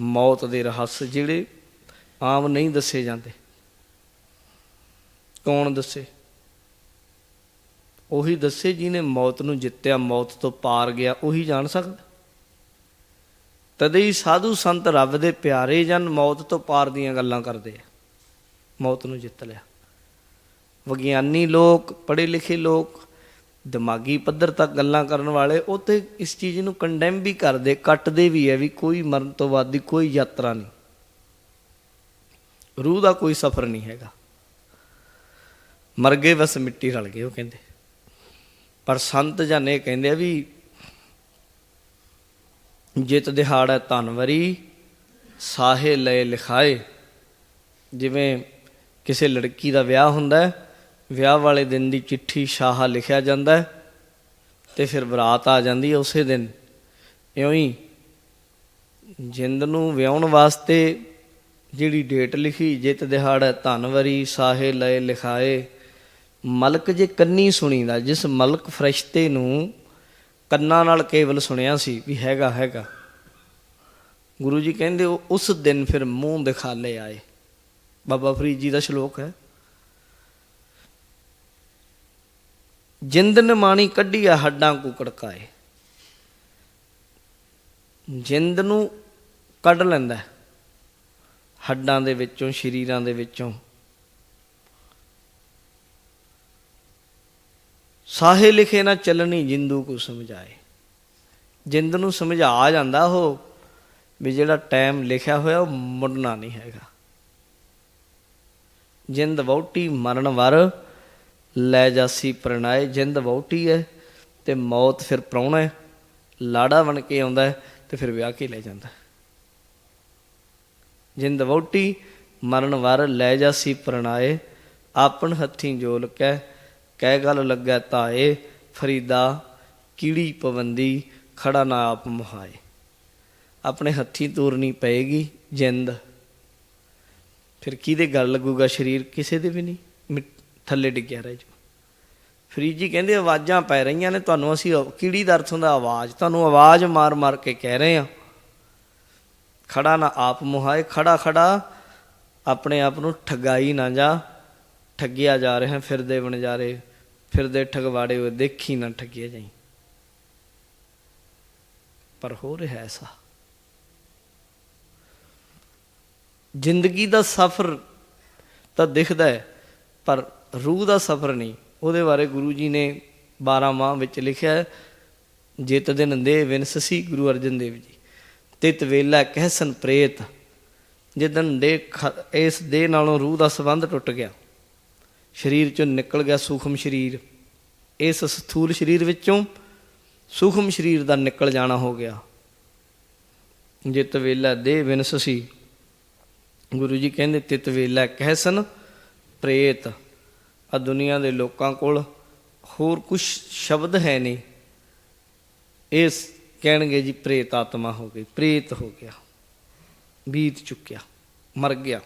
ਮੌਤ ਦੇ ਰਹੱਸ ਜਿਹੜੇ ਆਮ ਨਹੀਂ ਦੱਸੇ ਜਾਂਦੇ। ਕੌਣ ਦੱਸੇ? ਉਹੀ ਦੱਸੇ ਜਿਹਨੇ ਮੌਤ ਨੂੰ ਜਿੱਤਿਆ, ਮੌਤ ਤੋਂ ਪਾਰ ਗਿਆ, ਉਹੀ ਜਾਣ ਸਕਦਾ। ਤਦੇ ਹੀ ਸਾਧੂ ਸੰਤ ਰੱਬ ਦੇ ਪਿਆਰੇ ਜਨ ਮੌਤ ਤੋਂ ਪਾਰ ਦੀਆਂ ਗੱਲਾਂ ਕਰਦੇ ਆ। ਮੌਤ ਨੂੰ ਜਿੱਤ ਲਿਆ। ਵਿਗਿਆਨੀ ਲੋਕ, ਪੜ੍ਹੇ ਲਿਖੇ ਲੋਕ ਦਿਮਾਗੀ ਪੱਧਰ ਤੱਕ ਗੱਲਾਂ ਕਰਨ ਵਾਲੇ, ਉਹ ਤੇ ਇਸ ਚੀਜ਼ ਨੂੰ ਕੰਡੈਮ ਵੀ ਕਰਦੇ, ਕੱਟਦੇ ਵੀ ਹੈ ਵੀ ਕੋਈ ਮਰਨ ਤੋਂ ਬਾਅਦ ਦੀ ਕੋਈ ਯਾਤਰਾ ਨਹੀਂ। ਰੂਹ ਦਾ ਕੋਈ ਸਫ਼ਰ ਨਹੀਂ ਹੈਗਾ। ਮਰ ਗਏ ਬਸ ਮਿੱਟੀ ਰਲ ਗਏ ਉਹ ਕਹਿੰਦੇ। ਪਰ ਸੰਤ ਜਾਨੇ ਕਹਿੰਦੇ ਆ ਵੀ ਜਿਤ ਹੈ ਧਨਵਰੀ ਸਾਹੇ ਲਏ ਲਿਖਾਏ। ਜਿਵੇਂ ਕਿਸੇ ਲੜਕੀ ਦਾ ਵਿਆਹ ਹੁੰਦਾ ਹੈ ਵਿਆਹ ਵਾਲੇ ਦਿਨ ਦੀ ਚਿੱਠੀ ਸ਼ਾਹ ਲਿਖਿਆ ਜਾਂਦਾ ਹੈ ਤੇ ਫਿਰ ਬਰਾਤ ਆ ਜਾਂਦੀ ਹੈ ਉਸੇ ਦਿਨ। ਇਉਂ ਹੀ ਜਿੰਦ ਨੂੰ ਵਿਆਹਣ ਵਾਸਤੇ ਜਿਹੜੀ ਡੇਟ ਲਿਖੀ, ਜਿਤ ਦਿਹਾੜਾ ਧਨਵਰੀ ਸਾਹੇ ਲਏ ਲਿਖਾਏ, ਮਲਕ ਜੇ ਕੰਨੀ ਸੁਣੀਦਾ, ਜਿਸ ਮਲਕ ਫਰਿਸ਼ਤੇ ਨੂੰ ਕੰਨਾਂ ਨਾਲ ਕੇਵਲ ਸੁਣਿਆ ਸੀ ਵੀ ਹੈਗਾ ਹੈਗਾ। ਗੁਰੂ ਜੀ ਕਹਿੰਦੇ, ਉਹ ਉਸ ਦਿਨ ਫਿਰ ਮੂੰਹ ਦਿਖਾਲੇ ਆਏ। ਬਾਬਾ ਫਰੀਦ ਜੀ ਦਾ ਸ਼ਲੋਕ ਹੈ ਜਿੰਦ ਕੱਢੀ ਆ ਹੱਡਾਂ ਕੋ ਕੜਕਾਏ। ਜਿੰਦ ਨੂੰ ਕੱਢ ਲੈਂਦਾ ਹੱਡਾਂ ਦੇ ਵਿੱਚੋਂ, ਸ਼ਰੀਰਾਂ ਦੇ ਵਿੱਚੋਂ। ਸਾਹੇ ਲਿਖੇ ਨਾ ਚੱਲਣੀ ਜਿੰਦੂ ਕੋ ਸਮਝਾਏ। ਜਿੰਦ ਨੂੰ ਸਮਝਾ ਜਾਂਦਾ ਉਹ ਵੀ ਜਿਹੜਾ ਟਾਈਮ ਲਿਖਿਆ ਹੋਇਆ ਉਹ ਮੁੜਨਾ ਨਹੀਂ ਹੈਗਾ। ਜਿੰਦ ਵਹੁਟੀ ਮਰਨ ਵਰ ਲੈ ਜਾਸੀ ਪ੍ਰਣਾਏ, ਜਿੰਦ ਵਹੁਟੀ ਹੈ ਤੇ ਮੌਤ ਫਿਰ ਪ੍ਰਾਹੁਣਾ ਹੈ ਲਾੜਾ ਬਣ ਕੇ ਆਉਂਦਾ ਹੈ ਤੇ ਫਿਰ ਵਿਆਹ ਕੇ ਲੈ ਜਾਂਦਾ ਜਿੰਦ ਵਹੁਟੀ ਮਰਨ ਵਰ ਲੈ ਜਾਸੀ ਪ੍ਰਣਾਏ, ਆਪਣ ਹੱਥੀਂ ਜੋਲ ਕੈ, ਕਹਿ ਗੱਲ ਲੱਗਾ ਤਾਏ ਫਰੀਦਾ ਕੀੜੀ ਪਵੰਦੀ, ਖੜਾ ਨਾ ਆਪ ਮੁਹਾਏ। ਆਪਣੇ ਹੱਥੀਂ ਤੋਰਨੀ ਪਏਗੀ ਜਿੰਦ। ਫਿਰ ਕਿਹਦੇ ਗੱਲ ਲੱਗੂਗਾ ਸਰੀਰ? ਕਿਸੇ ਦੇ ਵੀ ਨਹੀਂ। ਮਿੱਟ- ਥੱਲੇ ਡਿੱਗਿਆ ਰਹਿ ਜੂ ਫਰੀਦ ਜੀ ਕਹਿੰਦੇ ਆਵਾਜ਼ਾਂ ਪੈ ਰਹੀਆਂ ਨੇ, ਤੁਹਾਨੂੰ ਅਸੀਂ ਕੀੜੀ ਦਾ ਅਰਥ ਹੁੰਦਾ ਆਵਾਜ਼, ਤੁਹਾਨੂੰ ਆਵਾਜ਼ ਮਾਰ ਮਾਰ ਕੇ ਕਹਿ ਰਹੇ ਆ ਖੜਾ ਨਾ ਆਪ ਮੁਹਾਏ, ਖੜਾ ਖੜਾ ਆਪਣੇ ਆਪ ਨੂੰ ਠਗਾਈ ਨਾ ਜਾ, ਠੱਗਿਆ ਜਾ ਰਿਹਾ, ਫਿਰਦੇ ਬਣਜਾਰੇ ਫਿਰਦੇ ਠਗਵਾੜੇ ਹੋਏ, ਦੇਖੀ ਨਾ ਠੱਗਿਆ ਜਾਈ। ਪਰ ਹੋ ਰਿਹਾ ਐਸਾ। ਜ਼ਿੰਦਗੀ ਦਾ ਸਫ਼ਰ ਤਾਂ ਦਿਖਦਾ ਹੈ, ਪਰ ਰੂਹ ਦਾ ਸਫ਼ਰ ਨਹੀਂ। ਉਹਦੇ ਬਾਰੇ ਗੁਰੂ ਜੀ ਨੇ 12 ਮਾਹ ਵਿੱਚ ਲਿਖਿਆ ਹੈ, ਜਿਤ ਦਿਨ ਦੇ ਵਿਨਸਸੀ ਗੁਰੂ ਅਰਜਨ ਦੇਵ ਜੀ। ਤਿਤ ਵੇਲਾ ਕਹਿਸਨ ਪ੍ਰੇਤ। ਜਿੱਦਨ ਦੇ ਖ- ਇਸ ਦੇ ਨਾਲੋਂ ਰੂਹ ਦਾ ਸੰਬੰਧ ਟੁੱਟ ਗਿਆ। ਸਰੀਰ ਚੋਂ ਨਿਕਲ ਗਿਆ ਸੂਖਮ ਸਰੀਰ। ਇਸ ਸਥੂਲ ਸਰੀਰ ਵਿੱਚੋਂ ਸੂਖਮ ਸਰੀਰ ਦਾ ਨਿਕਲ ਜਾਣਾ ਹੋ ਗਿਆ। ਜਿਤ ਵੇਲਾ ਦੇ ਵਿਨਸਸੀ ਗੁਰੂ ਜੀ ਕਹਿੰਦੇ ਤਿਤ ਵੇਲਾ ਕਹਿਸਨ ਪ੍ਰੇਤ। ਆ ਦੁਨੀਆ ਦੇ ਲੋਕਾਂ ਕੋਲ ਹੋਰ ਕੁਝ ਸ਼ਬਦ ਹੈ ਨਹੀਂ। ਇਸ ਕਹਿਣਗੇ ਜੀ, ਪ੍ਰੇਤ ਆਤਮਾ ਹੋ ਗਈ, ਪ੍ਰੇਤ ਹੋ ਗਿਆ, ਬੀਤ ਚੁੱਕਿਆ, ਮਰ ਗਿਆ।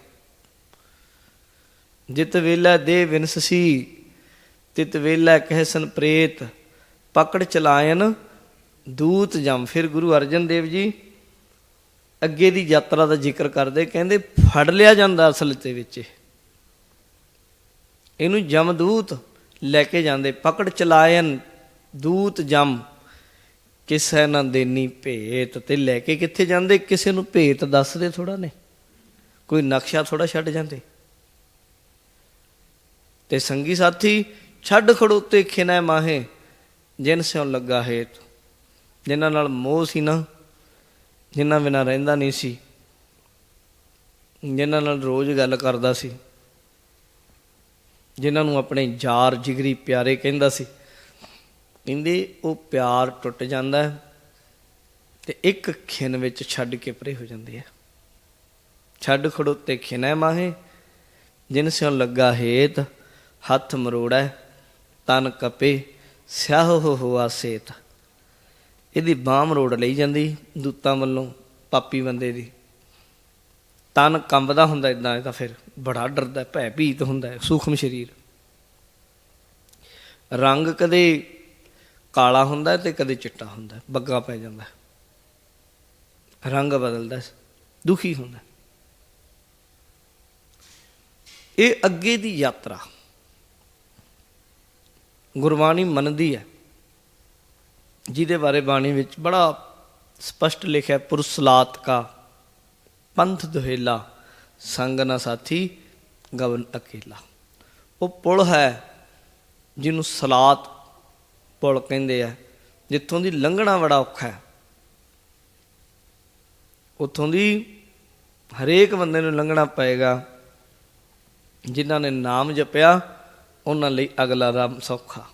ਜਿਤ ਵੇਲਾ ਦੇ ਵਿਨਸਸੀ, ਤਿਤ ਵੇਲਾ ਕਹਿਸਨ ਪ੍ਰੇਤ, ਪਕੜ ਚਲਾਇਨ, ਦੂਤ ਜਮ। ਫਿਰ ਗੁਰੂ ਅਰਜਨ ਦੇਵ ਜੀ ਅੱਗੇ ਦੀ ਯਾਤਰਾ ਦਾ ਜ਼ਿਕਰ ਕਰਦੇ, ਕਹਿੰਦੇ, ਫੜ ਲਿਆ ਜਾਂਦਾ ਅਸਲ ਤੇ ਵਿੱਚ ਇਹਨੂੰ ਜਮਦੂਤ ਲੈ ਕੇ ਜਾਂਦੇ, ਪਕੜ ਚਲਾਇਨ ਦੂਤ ਜਮ। ਕਿਸੈ ਨਾ ਦੇਨੀ ਭੇਤ ਤੇ ਲੈ ਕੇ ਕਿੱਥੇ ਜਾਂਦੇ? ਕਿਸੇ ਨੂੰ ਭੇਤ ਦੱਸਦੇ ਥੋੜਾ ਨੇ। ਕੋਈ ਨਕਸ਼ਾ ਥੋੜਾ ਛੱਡ ਜਾਂਦੇ। ਤੇ ਸੰਗੀ ਸਾਥੀ, ਛੱਡ ਖੜੋਤੇ ਖਿਨਾ ਮਾਹੇ, ਜਿਨ ਸਿਉ ਲੱਗਾ ਹੇਤ। ਜਿਨ੍ਹਾਂ ਨਾਲ ਮੋਹ ਸੀ ਨਾ, ਜਿਨ੍ਹਾਂ ਬਿਨਾਂ ਰਹਿੰਦਾ ਨਹੀਂ ਸੀ। ਜਿਨ੍ਹਾਂ ਨਾਲ ਰੋਜ਼ ਗੱਲ ਕਰਦਾ ਸੀ। ਜਿਨ੍ਹਾਂ ਨੂੰ ਆਪਣੇ ਜਾਰ ਜਿਗਰੀ ਪਿਆਰੇ ਕਹਿੰਦਾ ਸੀ। ਕਹਿੰਦੇ ਉਹ ਪਿਆਰ ਟੁੱਟ ਜਾਂਦਾ ਹੈ ਤੇ ਇੱਕ ਖਿਨ ਵਿੱਚ ਛੱਡ ਕੇ ਪਰੇ ਹੋ ਜਾਂਦੇ ਆ। ਛੱਡ ਖੜੋਤੇ ਖਿਨੈ ਮਾਹੇ, ਜਿਨ ਸਿਉ ਲੱਗਾ ਹੇਤ, ਹੱਥ ਮਰੋੜਾ, ਤਨ ਕਪੇ, ਸਿਆਹ ਹੋ ਹੋਆ ਸੇਤ। ਇਹਦੀ ਬਾਹ ਮਰੋੜ ਲਈ ਜਾਂਦੀ ਦੂਤਾਂ ਵੱਲੋਂ, ਪਾਪੀ ਬੰਦੇ ਦੀ। ਤਨ ਕੰਬਦਾ ਹੁੰਦਾ ਇਦਾਂ ਇਹ ਤਾਂ ਫਿਰ। ਬੜਾ ਡਰਦਾ, ਭੈ ਭੀਤ ਹੁੰਦਾ ਹੈ, ਸੂਖਮ ਸਰੀਰ। ਰੰਗ ਕਦੇ ਕਾਲਾ ਹੁੰਦਾ ਹੈ ਤੇ ਕਦੇ ਚਿੱਟਾ ਹੁੰਦਾ ਬੱਗਾ ਪੈ ਜਾਂਦਾ ਰੰਗ ਬਦਲਦਾ ਦੁਖੀ ਹੁੰਦਾ ਇਹ ਅੱਗੇ ਦੀ ਯਾਤਰਾ ਗੁਰਬਾਣੀ ਮੰਨਦੀ ਹੈ, ਜਿਹਦੇ ਬਾਰੇ ਬਾਣੀ ਵਿੱਚ ਬੜਾ ਸਪਸ਼ਟ ਲਿਖਿਆ ਪੁਰਸਲਾਤ ਕਾ ਪੰਥ ਦੁਹੇਲਾ। ਸੰਗ ਨਾ ਸਾਥੀ, ਗਵਨ ਅਕੇਲਾ। ਉਹ ਪੁਲ ਹੈ ਜਿਹਨੂੰ ਸਲਾਤ ਪੁਲ ਕਹਿੰਦੇ ਆ, ਜਿੱਥੋਂ ਦੀ ਲੰਘਣਾ ਬੜਾ ਔਖਾ ਹੈ। ਉੱਥੋਂ ਦੀ ਹਰੇਕ ਬੰਦੇ ਨੂੰ ਲੰਘਣਾ ਪਏਗਾ, ਜਿਨ੍ਹਾਂ ਨੇ ਨਾਮ ਜਪਿਆ, ਉਹਨਾਂ ਲਈ ਅਗਲਾ ਰਾਮ ਸੌਖਾ।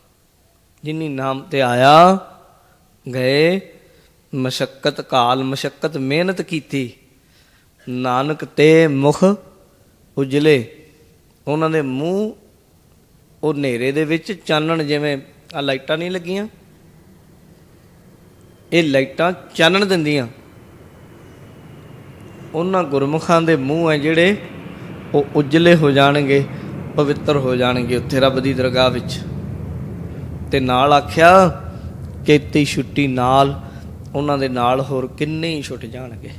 ਜਿਨੀ ਨਾਮ ਤੇ ਆਇਆ, ਗਏ, ਮਸ਼ਕਤ ਕਾਲ, ਮਸ਼ਕਤ ਮਿਹਨਤ ਕੀਤੀ। ਨਾਨਕ ਤੇ ਮੁਖ ਉਜਲੇ। ਉਹਨਾਂ ਦੇ ਮੂੰਹ ਉਹ ਹਨੇਰੇ ਦੇ ਵਿੱਚ ਚਾਨਣ ਜਿਵੇਂ ਆ ਲਾਈਟਾਂ ਨਹੀਂ ਲੱਗੀਆਂ। ਇਹ ਲਾਈਟਾਂ ਚਾਨਣ ਦਿੰਦੀਆਂ। ਉਹਨਾਂ ਗੁਰਮੁਖਾਂ ਦੇ ਮੂੰਹ ਹੈ ਜਿਹੜੇ ਉਹ ਉਜਲੇ ਹੋ ਜਾਣਗੇ, ਪਵਿੱਤਰ ਹੋ ਜਾਣਗੇ ਉੱਥੇ ਰੱਬ ਦੀ ਦਰਗਾਹ ਵਿੱਚ। ਤੇ ਨਾਲ ਆਖਿਆ, ਕੇਤੀ ਛੁੱਟੀ ਨਾਲ, ਉਹਨਾਂ ਦੇ ਨਾਲ ਹੋਰ ਕਿੰਨੇ ਹੀ ਛੁੱਟ ਜਾਣਗੇ।